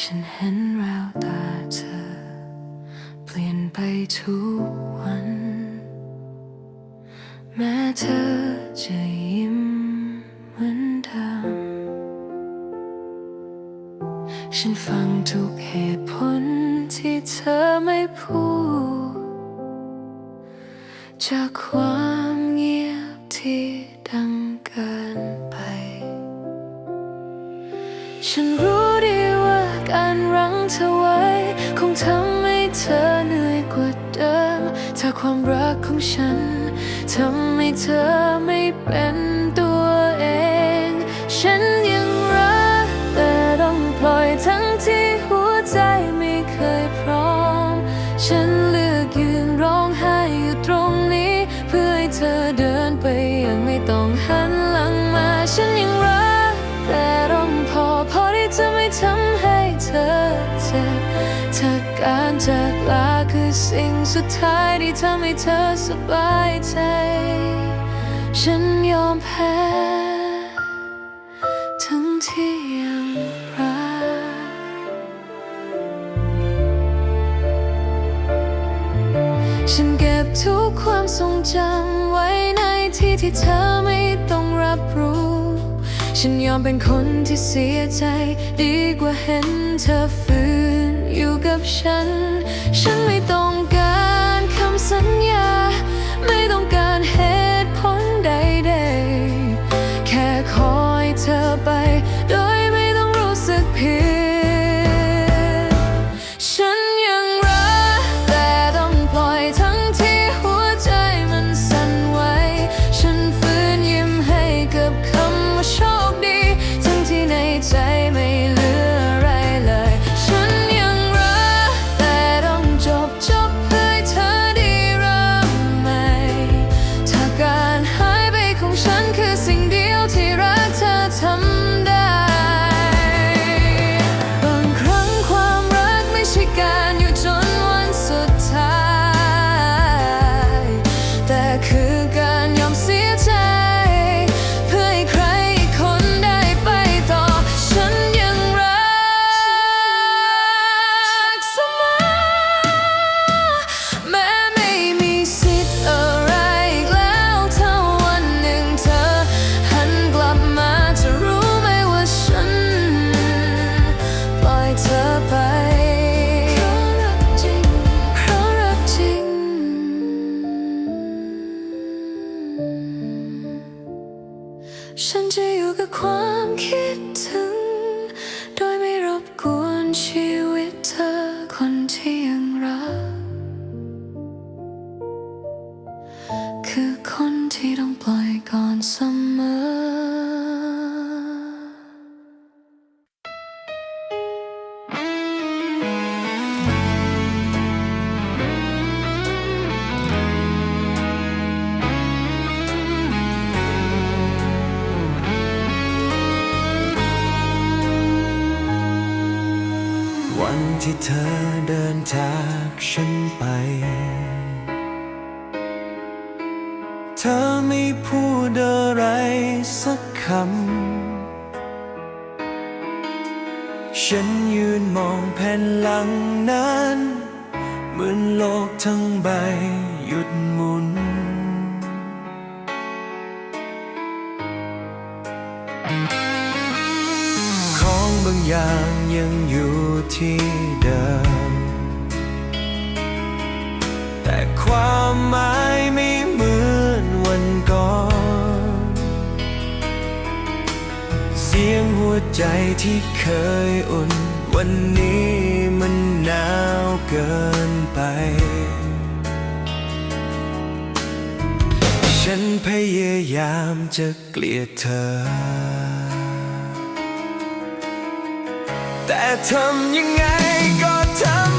ฉันเห็นแววตาเธอ เปลี่ยนไปทุกวัน แม้เธอจะยิ้มเหมือนเดิมฉันฟังทุกเหตุผลที่เธอไม่พูด จากความเงียบที่ดังเกินไป ฉันรู้ ความรักของฉันทำให้เธอไม่เป็นตัวเอง ฉันยังรักแต่ต้องปล่อยทั้งที่หัวใจไม่เคยพร้อม ฉันเลือกยืนร้องไห้อยู่ตรงนี้ เพื่อให้เธอเดินไปอย่างไม่ต้องหันหลังมา ฉันยังรักแต่ต้องพอพอที่จะไม่ทำให้เธอเจ็บถ้าการจาก สุดท้ายที่ทำให้เธอสบายใจ ฉันยอมแพ้ ทั้งที่ยังรักฉันเก็บทุกความทรงจำไว้ในที่ที่เธอไม่ต้องรับรู้ ฉันยอมเป็นคนที่เสียใจ ดีกว่าเห็นเธอฝืนอยู่กับฉัน ฉันไม่ ต้ เธอเดินจากฉันไป เธอไม่พูดอะไรสักคำ ฉันยืนมองแผ่นหลังนั้น เหมือนโลกทั้งใบหยุดางอย่างยังอยู่ที่เดิม แต่ความหมายไม่เหมือนวันก่อน เสียงหัวใจที่เคยอุ่น วันนี้มันหนาวเกินไป ฉันพยายามจะเกลียดเธอ แต่ทำยังไงก็ทำ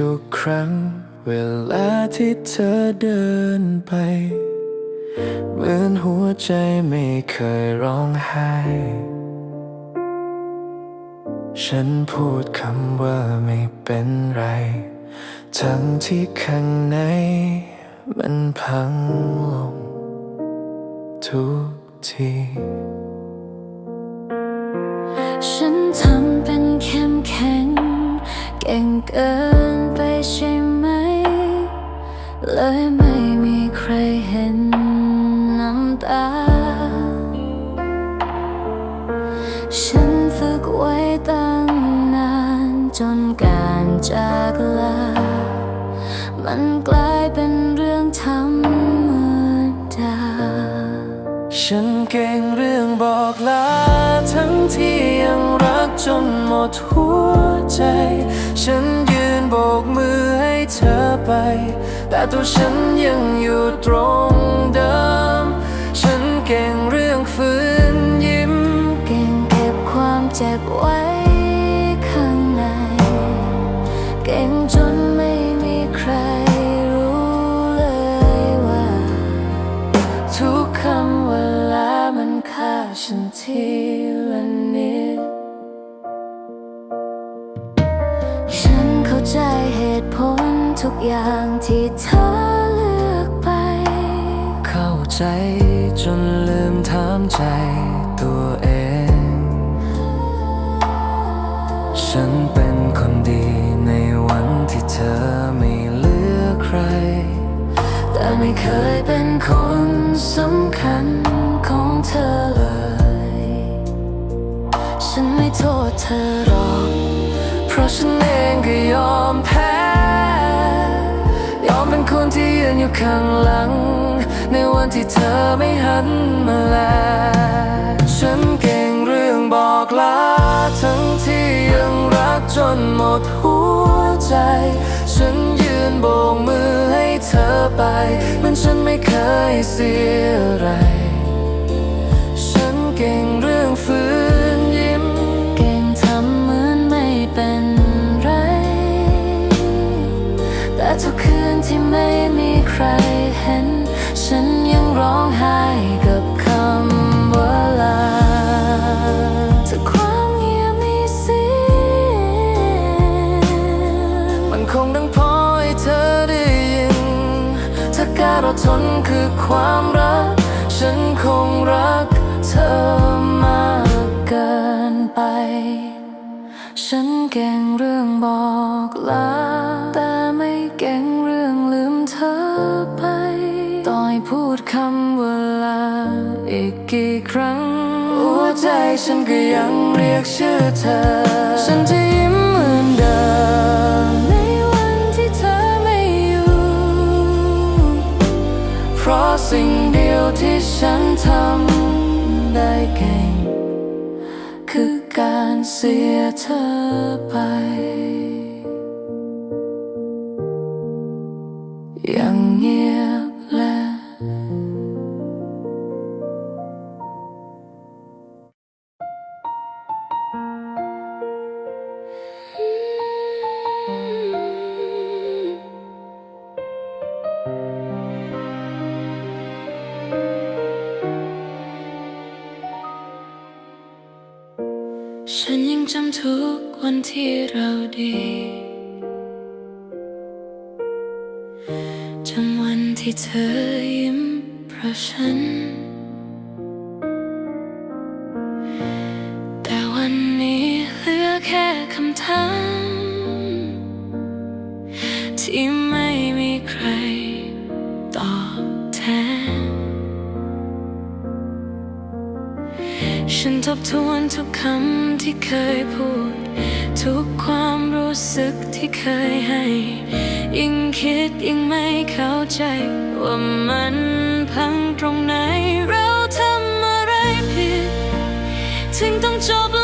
ทุกครั้ง เวลาที่เธอเดินไป เหมือนหัวใจไม่เคยร้องไห้ ฉันพูดคำว่าไม่เป็นไร ทั้งที่ข้างในมันพังลง ทุกทีฉันทำเป็นเข้มแข็งเก่งเกิน เลยไม่มีใครเห็นน้ำตา ฉันฝึกไว้ตั้งนานจนการจากลา มันกลายเป็นเรื่องธรรมดา ฉันเก่งเรื่องบอกลา ทั้งที่ยังรักจนหมดหัวใจ ฉันยืนโบกมือให้เธอไป แต่ตัวฉันยังอยู่ตรงเดิม ฉันเก่งเรื่องฝืน อย่างที่เธอเลือกไป เข้าใจจนลืมถามใจตัวเอง ฉันเป็นคนดีในวันที่เธอไม่เลือกใคร แต่ไม่เคยเป็นคนสำคัญของเธอเลย ฉันไม่โทษเธอหรอก เพราะฉันเองก็ยอมแพ้ คนที่ยืนอยู่ข้างหลัง ในวันที่เธอไม่หันมาแล ฉันเก่งเรื่องบอกลาทั้งที่ยังรักจนหมดหัวใจ ฉันยืนโบกมือให้เธอไป มันฉันไม่เคยเสียอะไร ทุกคืนที่ไม่มีใครเห็น ฉันยังร้องไห้กับคำว่าลาถ้าความเงียบมีเสียงมันคงดังพอให้เธอได้ยิน ถ้าการอดทนคือความรัก ฉันคงรักเธอมากเกินไป ฉันเก่งเรื่องบอกลาแต่ ดคำว่าลาอีกกี่ครั้ง หัวใจฉันก็ยังเรียกชื่อเธอ ฉันจะยิ้มเหมือนเดิมในวันที่เธอไม่อยู่ เพราะสิ่งเดียวที่ฉันทำได้เก่ง คือการเสียเธอไป ฉันยังจำทุกวันที่เราดีจำวันที่เธอยิ้มเพราะฉัน แต่วันนี้เหลือแค่คำถาม ฉันทบทวนทุกคำที่เคยพูด ทุกความรู้สึกที่เคยให้ ยิ่งคิดยิ่งไม่เข้าใจ ว่ามันพังตรงไหนเราทำอะไรผิด ถึงต้องจบ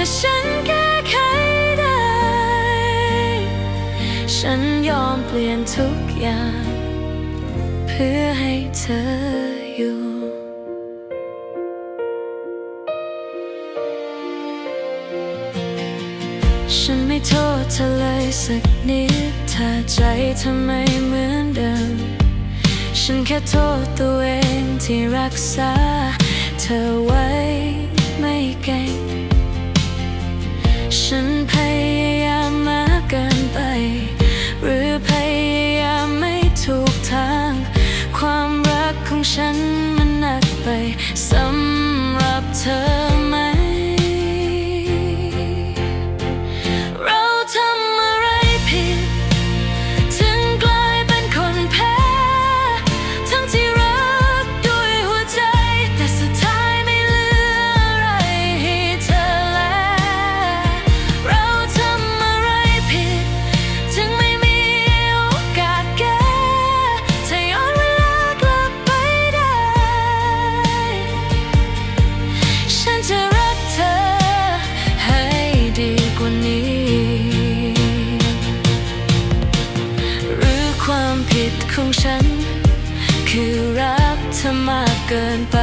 ถ้าฉันแก้ไขได้ ฉันยอมเปลี่ยนทุกอย่าง เพื่อให้เธออยู่ฉันไม่โทษเธอเลยสักนิด ถ้าใจเธอไม่เหมือนเดิม ฉันแค่โทษตัวเองที่รักษา เธอไว้ไม่เก่ง ฉันพยายามมากเกินไป หรือพยายามไม่ถูกทาง ความรักของฉันมันหนักไปสำหรับเธอ เธอมากเกินไป